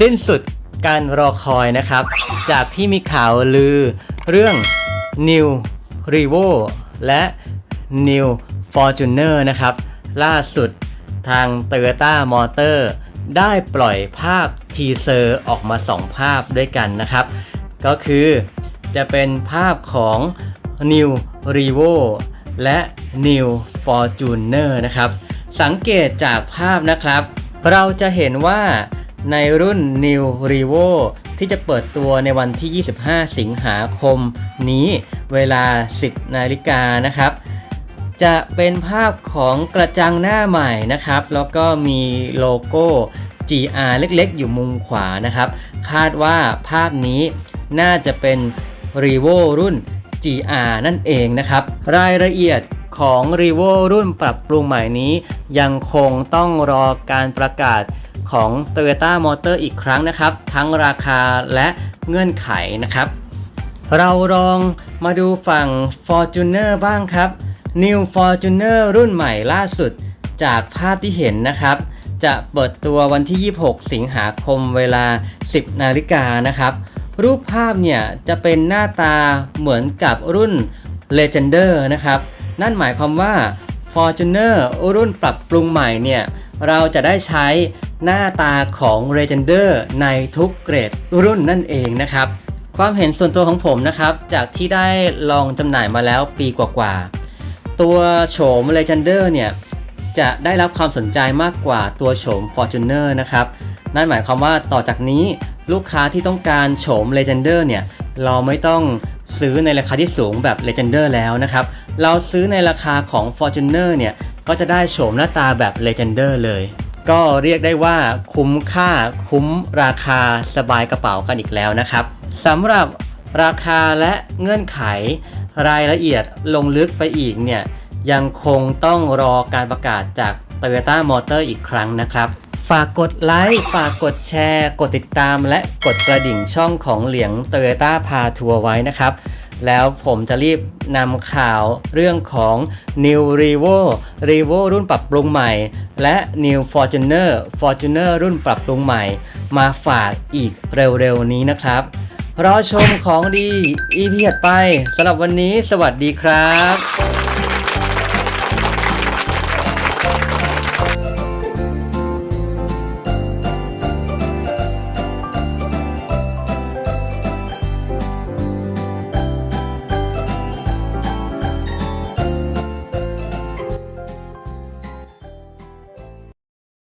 สิ้นสุดการรอคอยนะครับ จากที่มีข่าวลือเรื่อง New r e v o และ New Fortuner นะครับ ล่าสุดทาง Toyota Motor ได้ปล่อยภาพทีเซอร์ออกมา 2 ภาพด้วยกันนะครับ ก็คือจะเป็นภาพของ New r e v o และ New Fortuner นะครับ สังเกตจากภาพนะครับ เราจะเห็นว่า ในรุ่น New r e v o ที่จะเปิดตัวในวันที่ 25 สิงหาคมนี้เวลา 10 นาฬิกานะครับ จะเป็นภาพของกระจังหน้าใหม่นะครับ แล้วก็มีโลโก้ GR เล็กๆ อยู่มุมขวานะครับ คาดว่าภาพนี้น่าจะเป็น r e v o รุ่น GR นั่นเองนะครับ รายละเอียดของ r e v o รุ่นปรับปรุงใหม่นี้ ยังคงต้องรอการประกาศ ของ Toyota Motor อีกครั้งนะครับ ทั้งราคาและเงื่อนไขนะครับ เราลองมาดูฝั่ง Fortuner บ้างครับ New Fortuner รุ่นใหม่ล่าสุดจากภาพที่เห็นนะครับ จะเปิดตัววันที่ 26 สิงหาคมเวลา 10 นาฬิกานะครับ รูปภาพเนี่ยจะเป็นหน้าตาเหมือนกับรุ่น Legender นะครับ นั่นหมายความว่า Fortuner รุ่นปรับปรุงใหม่เนี่ย เราจะได้ใช้หน้าตาของ Legender ในทุกเกรดรุ่นนั่นเองนะครับ ความเห็นส่วนตัวของผมนะครับ จากที่ได้ลองจำหน่ายมาแล้วปีกว่าๆ ตัวโฉม Legender เนี่ย จะได้รับความสนใจมากกว่าตัวโฉม Fortuner นะครับ นั่นหมายความว่าต่อจากนี้ลูกค้าที่ต้องการโฉม Legender เนี่ย เราไม่ต้องซื้อในราคาที่สูงแบบ Legender แล้วนะครับ เราซื้อในราคาของ Fortuner เนี่ย ก็จะได้โฉมหน้าตาแบบ Legender เลย ก็เรียกได้ว่าคุ้มค่าคุ้มราคาสบายกระเป๋ากันอีกแล้วนะครับสำหรับราคาและเงื่อนไขรายละเอียดลงลึกไปอีกเนี่ยยังคงต้องรอการประกาศจาก Toyota Motor อีกครั้งนะครับฝากกดไลค์ ฝากกดแชร์ กดติดตาม และกดกระดิ่งช่องของเหลียง Toyota พาทัวร์ไว้นะครับ แล้วผมจะรีบนำข่าวเรื่องของ New r e v o r e v o รุ่นปรับปรุงใหม่ และ New Fortuner Fortuner รุ่นปรับปรุงใหม่ มาฝากอีกเร็วๆนี้นะครับรอชมของดี EP ถัดไปสำหรับวันนี้สวัสดีครับ